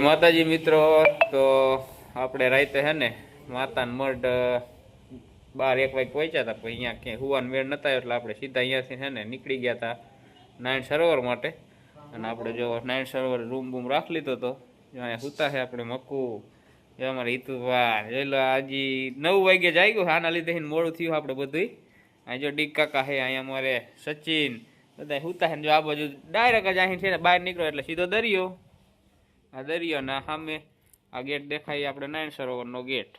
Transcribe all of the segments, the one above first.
માતાજી મિત્રો, તો આપણે રાતે હે ને માતાને મઢ બાર એક વાગે પહોંચ્યા હતા પણ અહીંયા ક્યાંય હુવાનો મેળ નતા એટલે આપણે સીધા અહીંયાથી હે ને નીકળી ગયા હતા નારાયણ સરોવર માટે. અને આપણે જો નારાયણ સરોવર રૂમ બૂમ રાખી લીધો હતો અહીંયા સૂતા છે આપણે મક્કુ, જો અમારે હિતુભાઈ એટલે હજી નવ વાગે જાગ્યું આના લીધે મોડું થયું આપણે બધું અહીં જો ડીક કાકા છે અહીંયા અમારે સચિન બધા સૂતા છે જો આ બાજુ ડાયરેક્ટ જ અહીં છે ને બહાર નીકળો એટલે સીધો દરિયો. આ દરિયો ના સામે આ ગેટ દેખાય આપણે નાયણ સરોવરનો ગેટ.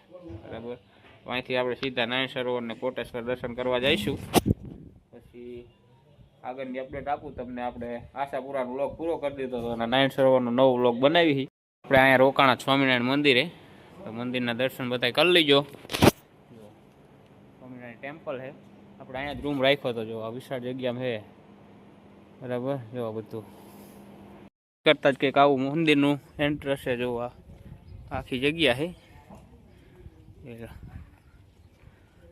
બરાબર? અહીંથી આપણે સીધા નારાયણ સરોવરને કોટેશ્વર દર્શન કરવા જઈશું. પછી આગળની અપડેટ આપું તમને. આપણે આશાપુરાનો વ્લોગ પૂરો કરી દીધો હતો અને નાયણ સરોવરનો નવો વ્લોગ બનાવી આપણે અહીંયા રોકાણા સ્વામિનારાયણ મંદિરે. તો મંદિરના દર્શન બધા કરી લીજો. સ્વામિનારાયણ ટેમ્પલ છે. આપણે અહીંયા જ રૂમ રાખ્યો હતો. જો, આ વિશાળ જગ્યામાં છે. બરાબર? જો બધું. કરતા જ કંઈક આવું મંદિરનું એન્ટ્રસ છે જો આ આખી જગ્યા છે.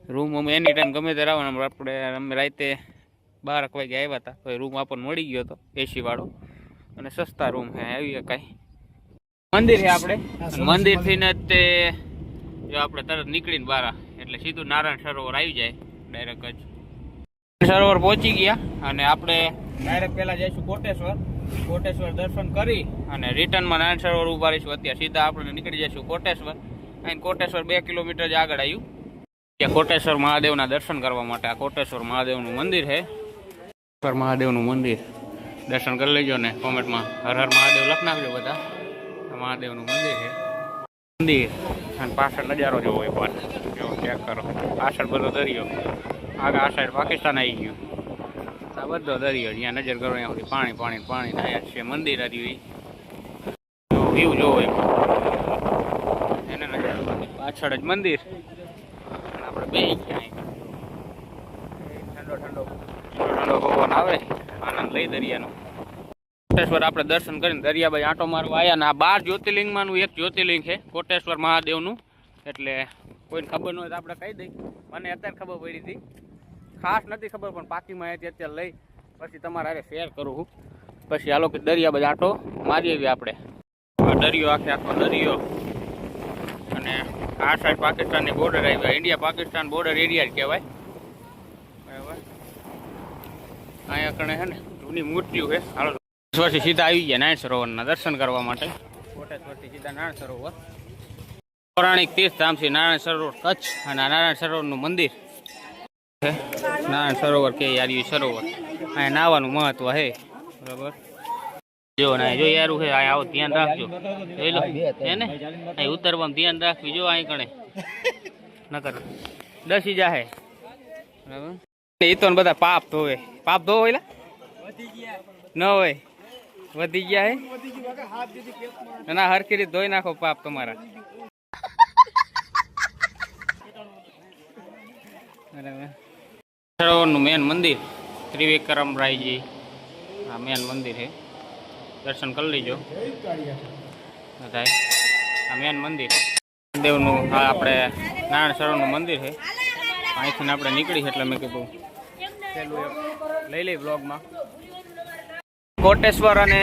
રૂમ અમે એની ટાઈમ ગમે ત્યારે આવવાના આપણે અમે રાતે બારક વાગે આવ્યા હતા તો એ રૂમ આપણને મળી ગયો હતો એસી વાળો. અને સસ્તા રૂમ છે આવી કાંઈ. મંદિર છે આપણે. મંદિરથી ને તે જો આપણે તરત નીકળીને બહાર એટલે સીધું નારાયણ સરોવર આવી જાય ડાયરેક્ટ જ. સરોવર પહોંચી ગયા અને આપણે ડાયરેક્ટ પહેલાં જઈશું કોટેશ્વર. કોટેશ્વર દર્શન કરી અને રિટર્નમાં નારાયણ સરોવર ઊભા રહીશું અત્યારે સીધા આપણે નીકળી જઈશું કોટેશ્વર. અહીં કોટેશ્વર બે કિલોમીટર જ આગળ આવ્યું. ત્યાં કોટેશ્વર મહાદેવના દર્શન કરવા માટે આ કોટેશ્વર મહાદેવનું મંદિર છે. કોટેશ્વર મહાદેવનું મંદિર. દર્શન કરી લેજો ને કોમેન્ટમાં હર હર મહાદેવ લખ નાખજો બધા મહાદેવનું મંદિર છે. મંદિર. અને પાછળ નજારો જોવો એક વાર જો ચેક કરો. પાછળ બધો દરિયો. આગળ આ સાઈડ પાકિસ્તાન આવી ગયું. આ બધો દરિયો જ્યાં નજર કરો અહીંયા સુધી પાણી પાણી પાણી આયા છે, મંદિર હજી વ્યૂ જોવો એને નજર પાછળ જ મંદિર. આપણે બે ઠંડો ઠંડો. ઠંડો પવન આવે. આનંદ લઈ દરિયાનો. કોટેશ્વર આપણે દર્શન કરીને દરિયાભાઈ આંટો મારવા આવ્યા ને આ બાર જ્યોતિર્લિંગમાંનું એક જ્યોતિર્લિંગ છે, કોટેશ્વર મહાદેવનું. એટલે કોઈને ખબર ન હોય તો આપણે કહી દઈ. મને અત્યારે ખબર પડી હતી. ખાસ નથી ખબર, પણ પાકી માહિતી અત્યારે લઈ, પછી તમારે હારે શેર કરું છું. પછી હાલો કે બધા આંટો મારી આવી આપણે. દરિયો આખે આખો દરિયો. અને આ સાઈડ પાકિસ્તાનની બોર્ડર આવી ઇન્ડિયા પાકિસ્તાન બોર્ડર એરિયા જ કહેવાય. બરાબર. અહીંયા કણે છે ને, જૂની મૂર્તિઓ છે. હાલો. કોટેશ્વરથી સીધા આવી ગયા નારાયણ સરોવરના દર્શન કરવા માટે. કોટેશ્વરથી સીધા નારાયણ સરોવર. પૌરાણિક તીર્થધામ છે નારાયણ સરોવર કચ્છ અને નારાયણ સરોવરનું મંદિર છે. નારાયણ સરોવર કે યાર સરોવર. અહીંયા નાવાનું મહત્વ હે. બરાબર? જો ના જો યારું છે આવો ધ્યાન રાખજો. જોઈ લો, હે ને? અહીં ઉતરવામાં ધ્યાન રાખવી જો અહીં કણે. નકર દસી જાહે. બરાબર? એ તો બધા પાપ ધોવે. પાપ ધોવો હોય ન હોય. વધી ગયા હે? ના, હરખી રીતે ધોઈ નાખો પાપ તમારા. બરાબર? સરોવરનું મેન મંદિર ત્રિવિક્રમરાયજી. આ મેન મંદિર છે. દર્શન કરી લેજો. બધાય. આ મેન મંદિર. દેવનું આ આપણે નારાયણ સરોવરનું મંદિર છે. અહીંથી આપણે નીકળી એટલે મેં કીધું લઈ લઈ બ્લોગમાં કોટેશ્વર અને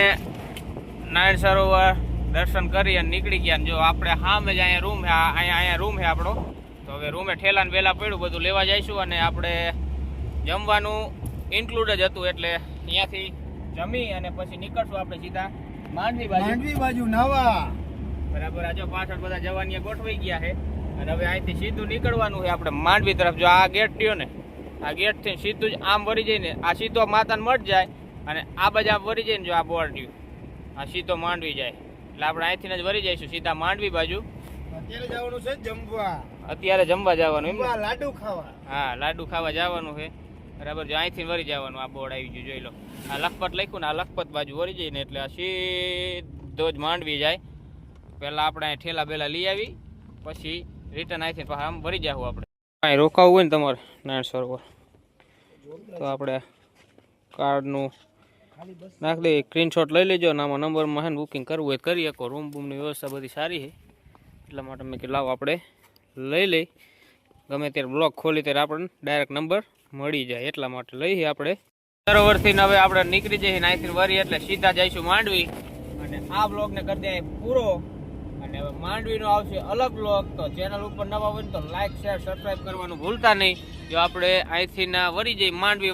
નારાયણ સરોવર દર્શન કરી અને નીકળી ગયા જો આપણે સામે જ અહીંયા રૂમ છે અહીંયા અહીંયા રૂમ છે આપણો. તો હવે રૂમે ઠેલા ને વેલા પડ્યું, બધું લેવા જઈશું અને આપણે જમવાનું ઇન્ક્લુડ જ હતું એટલે અહીંયાથી જમી અને પછી નીકળશું આપણે સીધા માંડવી બાજુ. માંડવી બાજુ નવા. બરાબર આ જો પાછળ બધા જવાની ગોઠવાઈ ગયા છે. અને હવે અહીંથી સીધું નીકળવાનું છે આપણે માંડવી તરફ. જો આ ગેટ થયો ને આ ગેટથી સીધું જ આમ વળી જાય ને આ સીધો માતાને મઠ જાય અને આ બાજુ આમ વળી જાય ને જો આ બોર્ડ રહ્યું. આ સીધો માંડવી જાય. એટલે આપણે અહીંથી જ વળી જઈશું સીધા માંડવી બાજુ. અત્યારે જવાનું છે જમવા. અત્યારે જમવા જવાનું લાડુ ખાવા. હા લાડુ ખાવા જવાનું છે. બરાબર, જો અહીંથી વળી જવાનું, આ બોર્ડ આવી ગયું, જોઈ લો. આ લખપત લખ્યું ને આ લખપત બાજુ વળી જાય ને એટલે આ સીધો જ માંડવી જાય. પહેલાં આપણે ઠેલા બેલા લઈ આવી, પછી રિટર્ન અહીંથી પાછા આમ ભરી જાવ આપણે. અહીં રોકાવું હોય ને તમારે નારાયણ સરોવર. તો આપણે કાર્ડનું નાખ દે સ્ક્રીનશોટ લઈ લેજો અને આમાં નંબરમાં હે બુકિંગ કરવું હોય કરી શકો. રૂમ બૂમની વ્યવસ્થા બધી સારી છે. એટલા માટે મેં કીધું, લાવો આપણે લઈ લઈ. ગમે ત્યારે બ્લોક ખોલી ત્યારે આપણને ડાયરેક્ટ નંબર મળી જાય એટલા માટે લઈએ આપણે. સરોવરથી હવે આપણે નીકળી જઈએ અહીંથી વરી એટલે સીધા જઈશું માંડવી. અને આ બ્લોગને કરી દે પૂરો. અને હવે માંડવીનો આવશે અલગ બ્લોગ તો ચેનલ ઉપર નવા હોય તો લાઈક શેર સબસ્ક્રાઈબ કરવાનું ભૂલતા નહીં. જો આપણે અહીંથી ના વળી જઈએ માંડવી